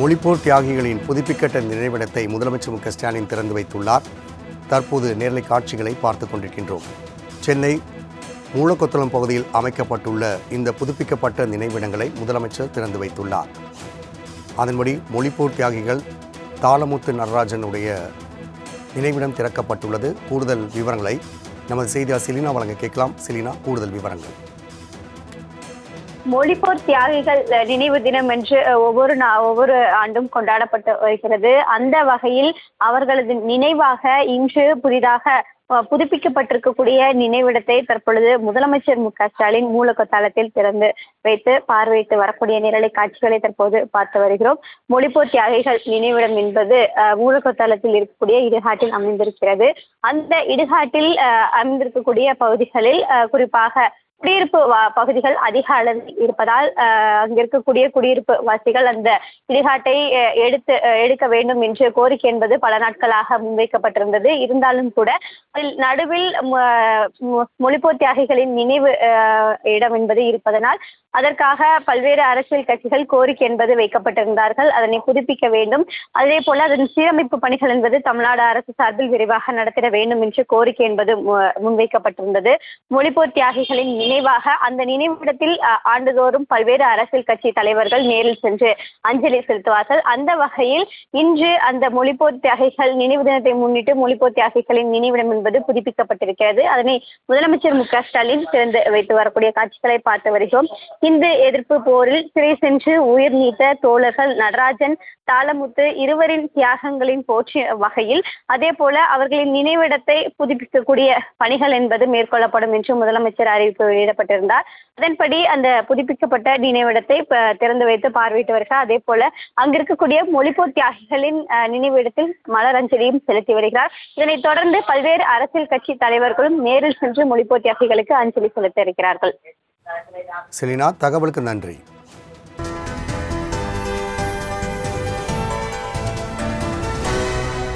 மொழிப்போர் தியாகிகளின் புதுப்பிக்கட்ட நினைவிடத்தை முதலமைச்சர் மு ஸ்டாலின் திறந்து வைத்துள்ளார். தற்போது நேரலை காட்சிகளை பார்த்துக் கொண்டிருக்கின்றோம். சென்னை மூலக்கொத்தளம் பகுதியில் அமைக்கப்பட்டுள்ள இந்த புதுப்பிக்கப்பட்ட நினைவிடங்களை முதலமைச்சர் திறந்து வைத்துள்ளார். அதன்படி மொழிப்போர் தியாகிகள் தாளமுத்து நடராஜனுடைய நினைவிடம் திறக்கப்பட்டுள்ளது. கூடுதல் விவரங்களை நமது செய்தியாளர் செலினா வழங்க கேட்கலாம். செலினா கூடுதல் விவரங்கள். மொழிப்போர் தியாகிகள் நினைவு தினம் என்று ஒவ்வொரு நா- ஒவ்வொரு ஆண்டும் கொண்டாடப்பட்டு வருகிறது. அந்த வகையில் அவர்களது நினைவாக இன்று புதிதாக புதுப்பிக்கப்பட்டிருக்கக்கூடிய நினைவிடத்தை தற்பொழுது முதலமைச்சர் மு க ஸ்டாலின் மூலக்கொத்தாளத்தில் திறந்து வைத்து பார்வையிட்டு வரக்கூடிய நிரலை காட்சிகளை தற்போது பார்த்து வருகிறோம். மொழிப்போர் தியாகிகள் நினைவிடம் என்பது அஹ், இருக்கக்கூடிய இடுகாட்டில் அமைந்திருக்கிறது. அந்த இடுகாட்டில் அமைந்திருக்கக்கூடிய பகுதிகளில் குறிப்பாக குடியிருப்பு பகுதிகள் அதிக அளவில் இருப்பதால் அங்க இருக்கக்கூடிய குடியிருப்பு வாசிகள் அந்த இடுகாட்டை எடுத்து எடுக்க வேண்டும் என்ற கோரிக்கை என்பது பல நாட்களாக முன்வைக்கப்பட்டிருந்தது. இருந்தாலும் கூட அதில் நடுவில் மொழிப்போர் தியாகிகளின் நினைவு இடம் என்பது இருப்பதனால் அதற்காக பல்வேறு அரசியல் கட்சிகள் கோரிக்கை என்பது வைக்கப்பட்டிருந்தார்கள். அதனை புதுப்பிக்க வேண்டும். அதே போல அதன் சீரமைப்பு பணிகள் என்பது தமிழ்நாடு அரசு சார்பில் விரைவாக நடத்திட வேண்டும் என்று கோரிக்கை என்பது முன்வைக்கப்பட்டிருந்தது. மொழிப்போர் தியாகிகளின் நினைவாக அந்த நினைவிடத்தில் ஆண்டுதோறும் பல்வேறு அரசியல் கட்சி தலைவர்கள் நேரில் சென்று அஞ்சலி செலுத்துவார்கள். அந்த வகையில் இன்று அந்த மொழிப்போர் தியாகிகள் நினைவு தினத்தை முன்னிட்டு மொழிப்போர் தியாகிகளின் நினைவிடம் என்பது புதுப்பிக்கப்பட்டிருக்கிறது. அதனை முதலமைச்சர் மு க ஸ்டாலின் திறந்து வைத்து வரக்கூடிய காட்சிகளை பார்த்து வருகிறோம். இந்து எதிர்ப்பு போரில் சிறை சென்று உயிர் நீத்த தோழர்கள் நடராஜன் தாளமுத்து இருவரின் தியாகங்களின் போற்றிய வகையில் அதே போல அவர்களின் நினைவிடத்தை புதுப்பிக்கக்கூடிய பணிகள் என்பது மேற்கொள்ளப்படும் என்று முதலமைச்சர் அறிவிப்பு வெளியிடப்பட்டிருந்தார் அதன்படி அந்த புதுப்பிக்கப்பட்ட நினைவிடத்தை திறந்து வைத்து பார்வையிட்டு வருகிறார் அதே போல அங்கு இருக்கக்கூடிய மொழிப்போர் தியாகிகளின் நினைவிடத்தில் மலரஞ்சலியும் செலுத்தி வருகிறார். இதனைத் தொடர்ந்து பல்வேறு அரசியல் கட்சி தலைவர்களும் நேரில் சென்று மொழிப்போர் தியாகிகளுக்கு அஞ்சலி செலுத்த இருக்கிறார்கள். செலினா தகவலுக்கு நன்றி.